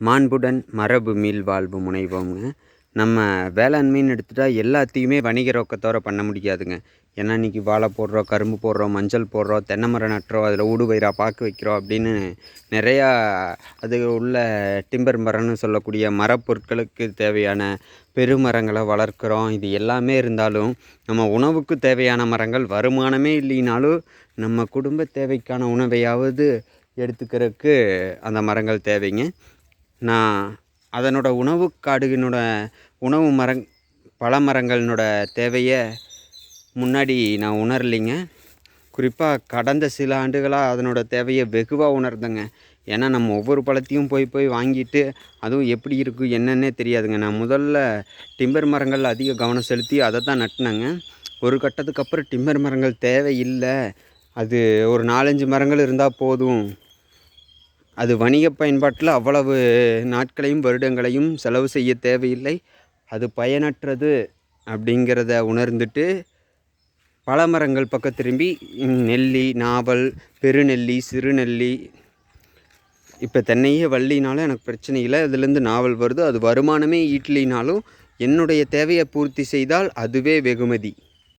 மாண்புடன் மரபு மீள் வாழ்வு முனைவோம்ங்க நம்ம வேளாண்மைன்னு எடுத்துட்டா எல்லாத்தையுமே வணிக நோக்கத்தோட பண்ண முடியாதுங்க. ஏன்னா இன்றைக்கி வாழை போடுறோம் கரும்பு போடுறோம் மஞ்சள் போடுறோம் தென்னை மரம் நட்டுறோம் அதில் ஊடு பயிரா பாக்கு வைக்கிறோம் அப்படின்னு நிறையா அது உள்ள டிம்பர் மரம்னு சொல்லக்கூடிய மரப்பொருட்களுக்கு தேவையான பெருமரங்களை வளர்க்குறோம். இது எல்லாமே இருந்தாலும் நம்ம உணவுக்கு தேவையான மரங்கள் வருமானமே இல்லைனாலும் நம்ம குடும்ப தேவைக்கான உணவையாவது எடுத்துக்கிறதுக்கு அந்த மரங்கள் தேவைங்க. நான் அதனோட உணவு காடுகளோட உணவு மரங் பல மரங்களோட தேவையை முன்னாடி நான் உணரலைங்க. குறிப்பாக கடந்த சில ஆண்டுகளாக அதனோட தேவையை வெகுவாக உணர்ந்தேங்க. ஏன்னா நம்ம ஒவ்வொரு பழத்தையும் போய் போய் வாங்கிட்டு அதுவும் எப்படி இருக்கும் என்னன்னே தெரியாதுங்க. நான் முதல்ல டிம்பர் மரங்கள் அதிக கவனம் செலுத்தி அதை தான் நட்டினேங்க. ஒரு கட்டத்துக்கு அப்புறம் டிம்பர் மரங்கள் தேவையில்லை அது ஒரு நாலஞ்சு மரங்கள் இருந்தால் போதும். அது வணிக பயன்பாட்டில் அவ்வளவு நாட்களையும் வருடங்களையும் செலவு செய்ய தேவையில்லை. அது பயனற்றது அப்படிங்கிறத உணர்ந்துட்டு பல மரங்கள் பக்கம் திரும்பி நெல்லி நாவல் பெருநெல்லி சிறுநெல்லி. இப்போ தென்னையே வள்ளினாலும் எனக்கு பிரச்சனை இல்லை. அதுலேருந்து நாவல் வருது. அது வருமானமே ஈட்டலினாலும் என்னுடைய தேவையை பூர்த்தி செய்தால் அதுவே வெகுமதி.